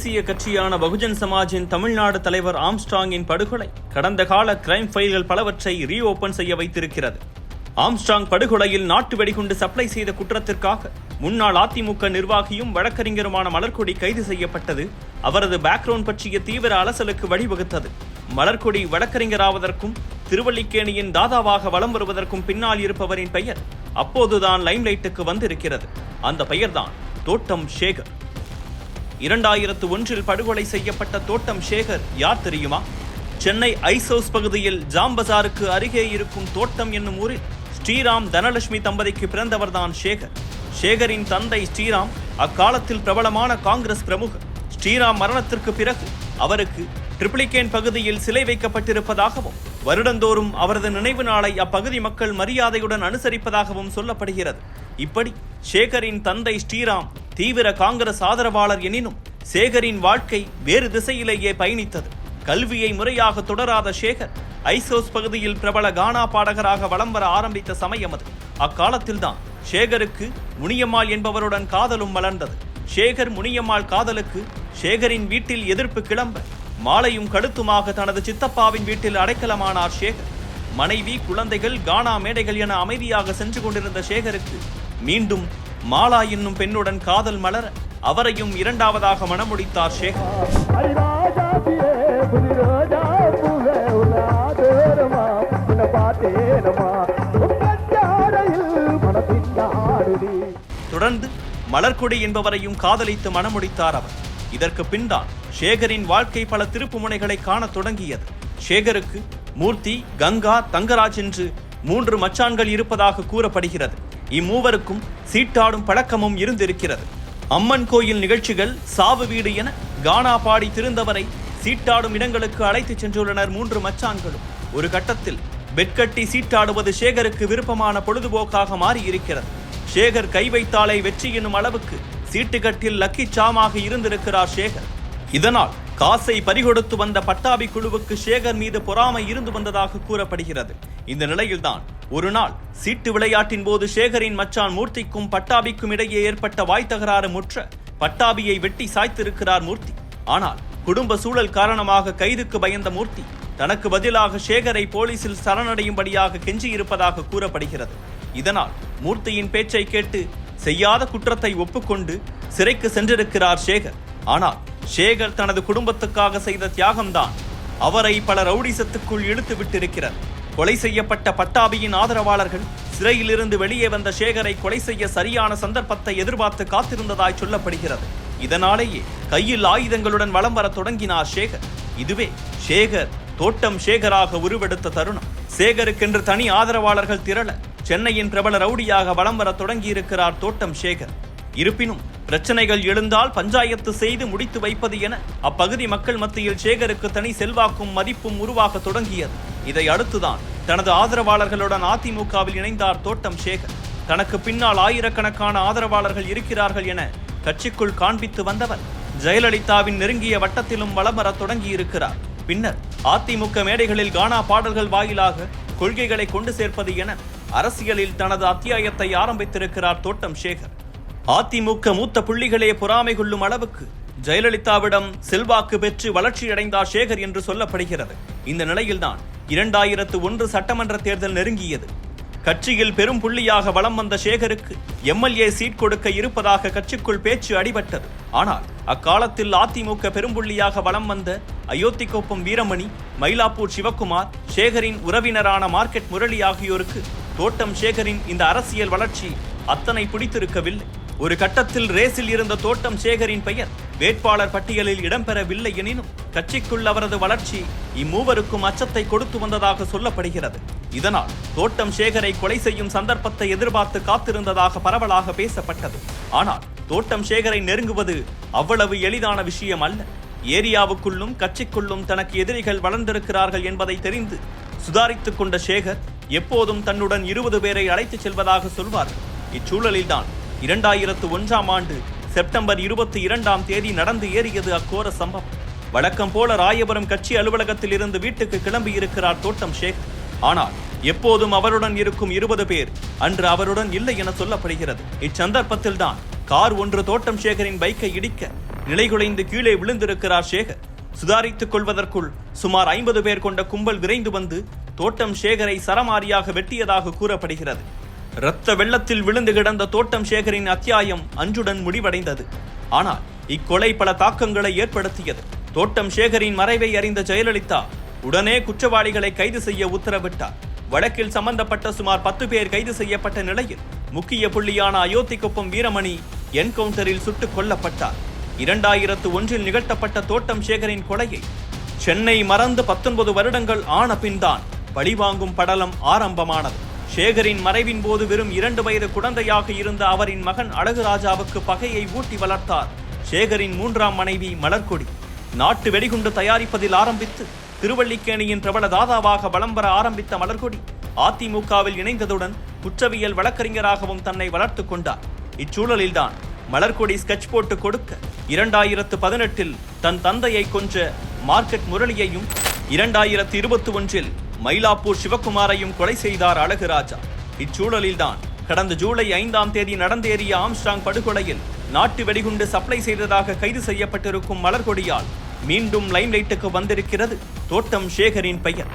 தேசிய கட்சியான பகுஜன் சமாஜின் தமிழ்நாடு தலைவர் ஆம்ஸ்டாங்கின் படுகொலை கடந்த கால கிரைம் ஃபைல்கள் பலவற்றை ரீஓபன் செய்ய வைத்திருக்கிறது. ஆம்ஸ்டாங் படுகொலையில் நாட்டு வெடிகுண்டு சப்ளை செய்த குற்றத்திற்காக முன்னாள் அதிமுக நிர்வாகியும் வழக்கறிஞருமான மலர்கொடி கைது செய்யப்பட்டது. அவரது பேக்ரவுண்ட் பற்றிய தீவிர அலசலுக்கு வழிவகுத்தது. மலர்கொடி வழக்கறிஞராவதற்கும் திருவல்லிக்கேணியின் தாதாவாக வலம் வருவதற்கும் பின்னால் இருப்பவரின் பெயர் அப்போதுதான் லைம்லைட்டுக்கு வந்திருக்கிறது. அந்த பெயர்தான் தோட்டம் சேகர். இரண்டாயிரத்து ஒன்றில் படுகொலை செய்யப்பட்ட தோட்டம் சேகர் யார் தெரியுமா? சென்னை ஐசோஸ் பகுதியில் ஜாம்பசாருக்கு அருகே இருக்கும் தோட்டம் என்னும் ஊரில் ஸ்ரீராம் தனலட்சுமி தம்பதிக்கு பிறந்தவர்தான் சேகர். சேகரின் தந்தை ஸ்ரீராம் அக்காலத்தில் பிரபலமான காங்கிரஸ் பிரமுகர். ஸ்ரீராம் மரணத்திற்கு பிறகு அவருக்கு ட்ரிப்ளிகேன் பகுதியில் சிலை வைக்கப்பட்டிருப்பதாகவும் வருடந்தோறும் அவரது நினைவு நாளை அப்பகுதி மக்கள் மரியாதையுடன் அனுசரிப்பதாகவும் சொல்லப்படுகிறது. இப்படி சேகரின் தந்தை ஸ்ரீராம் தீவிர காங்கிரஸ் ஆதரவாளர் எனினும் சேகரின் வாழ்க்கை வேறு திசையிலேயே பயணித்தது. கல்வியை முறையாக தொடராத சேகர் ஐசோஸ் பகுதியில் பிரபல கானா பாடகராக வலம் வர ஆரம்பித்த சமயம் அது. அக்காலத்தில்தான் சேகருக்கு முனியம்மாள் என்பவருடன் காதலும் வளர்ந்தது. சேகர் முனியம்மாள் காதலுக்கு சேகரின் வீட்டில் எதிர்ப்பு கிளம்ப மாலையும் கடுத்துமாக தனது சித்தப்பாவின் வீட்டில் அடைக்கலமானார் சேகர். மனைவி குழந்தைகள் கானா மேடைகள் என அமைதியாக சென்று கொண்டிருந்த சேகருக்கு மீண்டும் மாலா என்னும் பெண்ணுடன் காதல் மலர் அவரையும் இரண்டாவதாக மணமுடித்தார் ஷேக். தொடர்ந்து மலர்கொடி என்பவரையும் காதலித்து மணமுடித்தார் அவர். இதற்கு பின்தான் ஷேகரின் வாழ்க்கை பல திருப்பு முனைகளை காணத் தொடங்கியது. ஷேகருக்கு மூர்த்தி கங்கா தங்கராஜ் என்று மூன்று மச்சான்கள் இருப்பதாக கூறப்படுகிறது. இம்மூவருக்கும் சீட்டாடும் பழக்கமும் இருந்திருக்கிறது. அம்மன் கோயில் நிகழ்ச்சிகள் சாவு வீடு என கானா பாடி திருந்தவரை சீட்டாடும் இடங்களுக்கு அழைத்துச் சென்றுள்ளனர் மூன்று மச்சான்களும். ஒரு கட்டத்தில் பெட்கட்டி சீட்டாடுவது சேகருக்கு விருப்பமான பொழுதுபோக்காக மாறியிருக்கிறது. சேகர் கை வைத்தாலே வெற்றி எனும் அளவுக்கு சீட்டுக்கட்டில் லக்கி சாமாக இருந்திருக்கிறார் சேகர். இதனால் காசை பறிகொடுத்து வந்த பட்டாபி குழுவுக்கு சேகர் மீது பொறாமை இருந்து வந்ததாக கூறப்படுகிறது. இந்த நிலையில்தான் ஒரு நாள் சீட்டு விளையாட்டின் போது சேகரின் மச்சான் மூர்த்திக்கும் பட்டாபிக்கும் இடையே ஏற்பட்ட வாய் தகராறு முற்ற பட்டாபியை வெட்டி சாய்த்திருக்கிறார் மூர்த்தி. ஆனால் குடும்ப சூழல் காரணமாக கைதுக்கு பயந்த மூர்த்தி தனக்கு பதிலாக சேகரை போலீசில் சரணடையும்படியாக கெஞ்சியிருப்பதாக கூறப்படுகிறது. இதனால் மூர்த்தியின் பேச்சை கேட்டு செய்யாத குற்றத்தை ஒப்புக்கொண்டு சிறைக்கு சென்றிருக்கிறார் சேகர். ஆனால் சேகர் தனது குடும்பத்துக்காக செய்த தியாகம்தான் அவரை பல ரவுடிசத்துக்குள் இழுத்து விட்டிருக்கிறார் கொலை செய்யப்பட்ட பட்டாபியின் ஆதரவாளர்கள் சிறையிலிருந்து வெளியே வந்த சேகரை கொலை செய்ய சரியான சந்தர்ப்பத்தை எதிர்பார்த்து காத்திருந்ததாய் சொல்லப்படுகிறது. இதனாலேயே கையில் ஆயுதங்களுடன் வலம் வர தொடங்கினார் சேகர். இதுவே சேகர் தோட்டம் சேகராக உருவெடுத்த தருணம். சேகருக்கென்று தனி ஆதரவாளர்கள் திரள சென்னையின் பிரபல ரவுடியாக வலம் வர தொடங்கியிருக்கிறார் தோட்டம் சேகர். இருப்பினும் பிரச்சனைகள் எழுந்தால் பஞ்சாயத்து செய்து முடித்து வைப்பது என அப்பகுதி மக்கள் மத்தியில் சேகருக்கு தனி செல்வாக்கும் மதிப்பும் உருவாக தொடங்கியது. இதை அடுத்துதான் தனது ஆதரவாளர்களுடன் அதிமுகவில் இணைந்தார் தோட்டம் சேகர். தனக்கு பின்னால் ஆயிரக்கணக்கான ஆதரவாளர்கள் இருக்கிறார்கள் என கட்சிக்குள் காண்பித்து வந்தவர். ஜெயலலிதாவின் நெருங்கிய வட்டத்திலும் வலம் வர தொடங்கியிருக்கிறார். பின்னர் அதிமுக மேடைகளில் கானா பாடல்கள் வாயிலாக கொள்கைகளை கொண்டு சேர்ப்பது என அரசியலில் தனது அத்தியாயத்தை ஆரம்பித்திருக்கிறார் தோட்டம் சேகர். அதிமுக மூத்த புள்ளிகளே பொறாமை கொள்ளும் அளவுக்கு ஜெயலலிதாவிடம் செல்வாக்கு பெற்று வளர்ச்சியடைந்தார் சேகர் என்று சொல்லப்படுகிறது. இந்த நிலையில்தான் இரண்டாயிரத்து ஒன்று சட்டமன்ற தேர்தல் நெருங்கியது. கட்சியில் பெரும் புள்ளியாக வலம் வந்த சேகருக்கு எம்எல்ஏ சீட் கொடுக்க இருப்பதாக கட்சிக்குள் பேச்சு அடிபட்டது. ஆனால் அக்காலத்தில் அதிமுக பெரும்புள்ளியாக வலம் வந்த அயோத்திக்கோப்பம் வீரமணி மயிலாப்பூர் சிவக்குமார் சேகரின் உறவினரான மார்க்கெட் முரளி ஆகியோருக்கு தோட்டம் சேகரின் இந்த அரசியல் வளர்ச்சி அத்தனை பிடித்திருக்கவில்லை. ஒரு கட்டத்தில் ரேஸில் இருந்த தோட்டம் சேகரின் பெயர் வேட்பாளர் பட்டியலில் இடம்பெறவில்லை எனினும் கட்சிக்குள் அவரது வளர்ச்சி இம்மூவருக்கும் அச்சத்தை கொடுத்து வந்ததாக சொல்லப்படுகிறது. இதனால் தோட்டம் சேகரை கொலை செய்யும் சந்தர்ப்பத்தை எதிர்பார்த்து காத்திருந்ததாக பரவலாக பேசப்பட்டது. ஆனால் தோட்டம் சேகரை நெருங்குவது அவ்வளவு எளிதான விஷயம் அல்ல. ஏரியாவுக்குள்ளும் கட்சிக்குள்ளும் தனக்கு எதிரிகள் வளர்ந்திருக்கிறார்கள் என்பதை தெரிந்து சுதாரித்துக் கொண்ட சேகர் எப்போதும் தன்னுடன் இருபது பேரை அழைத்துச் செல்வதாக சொல்வார். இச்சூழலில்தான் இரண்டாயிரத்து ஒன்றாம் ஆண்டு செப்டம்பர் இருபத்தி இரண்டாம் தேதி நடந்து ஏறியது அக்கோர சம்பவம். வழக்கம் போல ராயபுரம் கட்சி அலுவலகத்தில் இருந்து வீட்டுக்கு கிளம்பி இருக்கிறார் தோட்டம் ஷேக் ஆனால் எப்போதும் அவருடன் இருக்கும் இருபது பேர் அன்று அவருடன் இல்லை என சொல்லப்படுகிறது. இச்சந்தர்ப்பத்தில்தான் கார் ஒன்று தோட்டம் சேகரின் பைக்கை இடிக்க நிலைகுலைந்து கீழே விழுந்திருக்கிறார் சேகர். சுதாரித்துக் கொள்வதற்குள் சுமார் ஐம்பது பேர் கொண்ட கும்பல் விரைந்து வந்து தோட்டம் சேகரை சரமாரியாக வெட்டியதாக கூறப்படுகிறது. இரத்த வெள்ளத்தில் விழுந்து கிடந்த தோட்டம் சேகரின் அத்தியாயம் அன்றுடன் முடிவடைந்தது. ஆனால் இக்கொலை பல தாக்கங்களை ஏற்படுத்தியது. தோட்டம் சேகரின் மறைவை அறிந்த ஜெயலலிதா உடனே குற்றவாளிகளை கைது செய்ய உத்தரவிட்டார். வழக்கில் சம்பந்தப்பட்ட சுமார் பத்து பேர் கைது செய்யப்பட்ட நிலையில் முக்கிய புள்ளியான அயோத்திக்குப்பம் வீரமணி என்கவுண்டரில் சுட்டுக் கொல்லப்பட்டார். இரண்டாயிரத்து ஒன்றில் நிகழ்த்தப்பட்ட தோட்டம் சேகரின் கொலையை சென்னை மறந்து பத்தொன்பது வருடங்கள் ஆன பின்தான் பழிவாங்கும் படலம் ஆரம்பமானது. சேகரின் மறைவின் போது வெறும் இரண்டு வயது குழந்தையாக இருந்த அவரின் மகன் அழகுராஜாவுக்கு பகையை ஊட்டி வளர்த்தார். சேகரின் மூன்றாம் மனைவி மலர்கொடி. நாட்டு வெடிகுண்டு தயாரிப்பதில் ஆரம்பித்து திருவள்ளிக்கேணியின் பிரபல தாதாவாக வலம் வர ஆரம்பித்த மலர்கொடி அதிமுகவில் இணைந்ததுடன் குற்றவியல் வழக்கறிஞராகவும் தன்னை வளர்த்துக் கொண்டார். இச்சூழலில்தான் மலர்கொடி ஸ்கெட்ச் போட்டு கொடுக்க இரண்டாயிரத்து பதினெட்டில் தன் தந்தையை கொன்ற மார்க்கெட் முரளியையும் இரண்டாயிரத்து இருபத்தி ஒன்றில் மயிலாப்பூர் சிவகுமாரையும் கொலை செய்தார் அழகுராஜா இச்சூழலில்தான் கடந்த ஜூலை ஐந்தாம் தேதி நடந்தேறிய ஆம்ஸ்டாங் படுகொலையில் நாட்டு வெடிகுண்டு சப்ளை செய்ததாக கைது செய்யப்பட்டிருக்கும் மலர்கொடியால் மீண்டும் லைம்லைட்டுக்கு வந்திருக்கிறது தோட்டம் சேகரின் பெயர்.